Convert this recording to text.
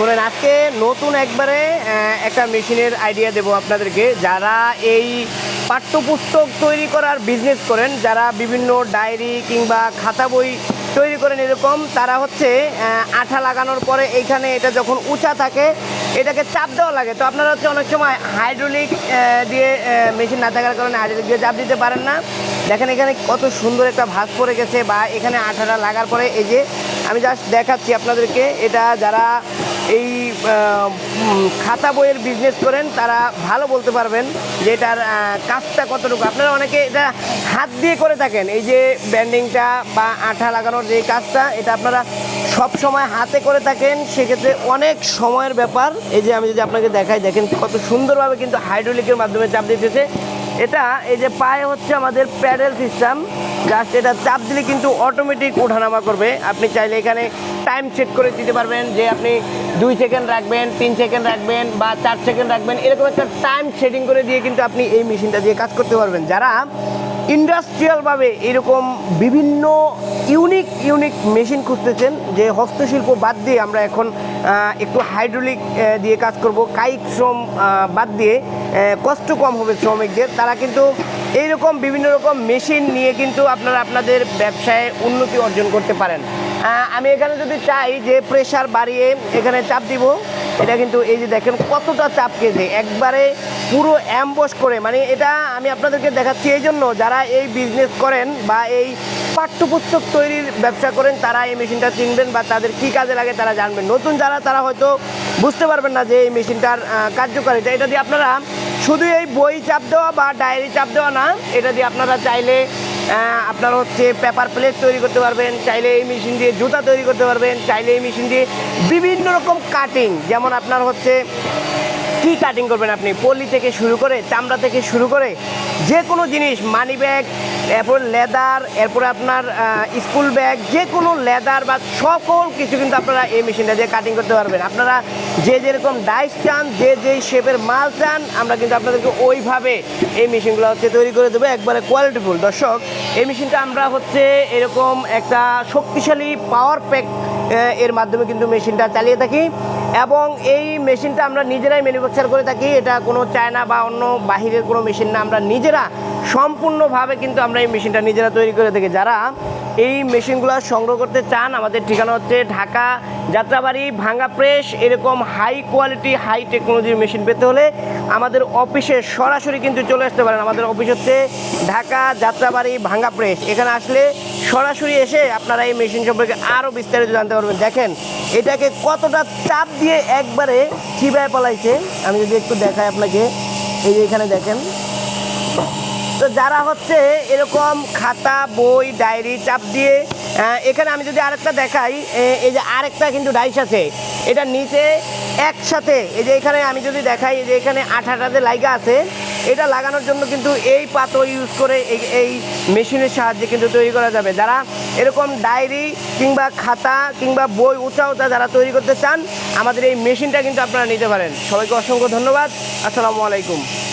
শোনেন, আজকে নতুন একবারে একটা মেশিনের আইডিয়া দেবো আপনাদেরকে। যারা এই পাঠ্যপুস্তক তৈরি করার বিজনেস করেন, যারা বিভিন্ন ডায়েরি কিংবা খাতা বই তৈরি করেন এরকম, তারা হচ্ছে আঠা লাগানোর পরে এইখানে এটা যখন উঁচা থাকে, এটাকে চাপ দেওয়া লাগে। তো আপনারা হচ্ছে অনেক সময় হাইড্রোলিক দিয়ে মেশিন না থাকার কারণে হাইড্রোলিক দিয়ে চাপ দিতে পারেন না। দেখেন এখানে কত সুন্দর একটা ভাঁজ পড়ে গেছে বা এখানে আঠাটা লাগার পরে এই যে, আমি জাস্ট দেখাচ্ছি আপনাদেরকে। এটা যারা এই খাতা বইয়ের বিজনেস করেন, তারা ভালো বলতে পারবেন যে এটার কাজটা কতটুকু। আপনারা অনেকে এটা হাত দিয়ে করে থাকেন, এই যে ব্যান্ডিংটা বা আঠা লাগানোর যে কাজটা, এটা আপনারা সব সময় হাতে করে থাকেন, সেক্ষেত্রে অনেক সময়ের ব্যাপার। এই যে আমি যদি আপনাকে দেখাই, দেখেন কত সুন্দরভাবে কিন্তু হাইড্রোলিকের মাধ্যমে চাপ দিতেছে। এটা, এই যে পায়ে হচ্ছে আমাদের প্যাডেল সিস্টেম জাস্ট এটা চাপ দিলে কিন্তু অটোমেটিক ওঠানামা করবে। আপনি চাইলে এখানে টাইম সেট করে দিতে পারবেন যে আপনি দুই সেকেন্ড রাখবেন, তিন সেকেন্ড রাখবেন বা চার সেকেন্ড রাখবেন। এরকম একটা টাইম সেটিং করে দিয়ে কিন্তু আপনি এই মেশিনটা দিয়ে কাজ করতে পারবেন। যারা ইন্ডাস্ট্রিয়ালভাবে এরকম বিভিন্ন ইউনিক ইউনিক মেশিন খুঁজতেছেন যে হস্তশিল্প বাদ দিয়ে আমরা এখন একটু হাইড্রোলিক দিয়ে কাজ করব। কায়িক শ্রম বাদ দিয়ে কষ্ট কম হবে শ্রমিকদের। তারা কিন্তু এইরকম বিভিন্ন রকম মেশিন নিয়ে কিন্তু আপনারা আপনাদের ব্যবসায় উন্নতি অর্জন করতে পারেন। আমি এখানে যদি চাই যে প্রেশার বাড়িয়ে এখানে চাপ দিব, এটা কিন্তু এই যে দেখেন কতটা চাপ কেজে একবারে পুরো অ্যাম্বস করে। মানে এটা আমি আপনাদেরকে দেখাচ্ছি এই জন্য যারা এই বিজনেস করেন বা এই পাঠ্যপুস্তক তৈরির ব্যবসা করেন, তারা এই মেশিনটা চিনবেন বা তাদের কী কাজে লাগে তারা জানবেন। নতুন যারা, তারা হয়তো বুঝতে পারবেন না যে এই মেশিনটার কার্যকারিতা। এটা দিয়ে আপনারা শুধু এই বই চাপ দেওয়া বা ডায়েরি চাপ দেওয়া না, এটা দিয়ে আপনারা চাইলে আপনারা হচ্ছে পেপার প্লেট তৈরি করতে পারবেন, চাইলে এই মেশিন দিয়ে জুতা তৈরি করতে পারবেন, চাইলে এই মেশিন দিয়ে বিভিন্ন রকম কাটিং যেমন আপনার হচ্ছে কি কাটিং করবেন আপনি? পলি থেকে শুরু করে চামড়া থেকে শুরু করে যে কোনো জিনিস মানি ব্যাগ এরপর লেদার এরপর আপনার স্কুল ব্যাগ যে কোনো লেদার বা সকল কিছু কিন্তু আপনারা এই মেশিনটা দিয়ে কাটিং করতে পারবেন। আপনারা যে যেরকম ডাইস চান, যে যে শেপের মাল চান, আমরা কিন্তু আপনাদেরকে ওইভাবে এই মেশিনগুলো হচ্ছে তৈরি করে দেবো। একবারে কোয়ালিটিফুল দর্শক, এই মেশিনটা আমরা হচ্ছে এরকম একটা শক্তিশালী পাওয়ার প্যাক এর মাধ্যমে কিন্তু মেশিনটা চালিয়ে থাকি এবং এই মেশিনটা আমরা নিজেরাই ম্যানুফ্যাকচার করে থাকি। এটা কোনো চায়না বা অন্য বাহিরের কোনো মেশিন না। আমরা নিজেরা সম্পূর্ণভাবে কিন্তু আমরা এই মেশিনটা নিজেরা তৈরি করে থাকি। যারা এই মেশিনগুলো সংগ্রহ করতে চান, আমাদের ঠিকানা হচ্ছে ঢাকা যাত্রাবাড়ি, ভাঙ্গা প্রেস, এরকম হাই কোয়ালিটি হাই টেকনোলজির মেশিন পেতে হলে আমাদের অফিসে সরাসরি কিন্তু চলে আসতে পারেন। আমাদের অফিস হচ্ছে ঢাকা যাত্রাবাড়ি, ভাঙ্গা প্রেস। এখানে আসলে সরাসরি এসে আপনারা এই মেশিন সম্পর্কে আরও বিস্তারিত জানতে পারবেন। দেখেন, এটাকে কতটা চাপ দিয়ে একবারে চিবায় পালাইছে। আমি যদি একটু দেখাই আপনাকে, এই যে এখানে দেখেন তো যারা হচ্ছে এরকম খাতা, বই, ডায়েরি, চাপ দিয়ে এখানে আমি যদি আরেকটা দেখাই এই যে আরেকটা কিন্তু ডাইস আছে। এটা নিচে একসাথে, এই যে এখানে আমি যদি দেখাই যে এখানে আঠাটা যে লাইগা আছে, এটা লাগানোর জন্য কিন্তু এই পাথর ইউজ করে এই এই মেশিনের সাহায্যে কিন্তু তৈরি করা যাবে। যারা এরকম ডায়েরি কিংবা খাতা কিংবা বই উঁচা যারা তৈরি করতে চান, আমাদের এই মেশিনটা কিন্তু আপনারা নিতে পারেন। সবাইকে অসংখ্য ধন্যবাদ। আসসালামু আলাইকুম।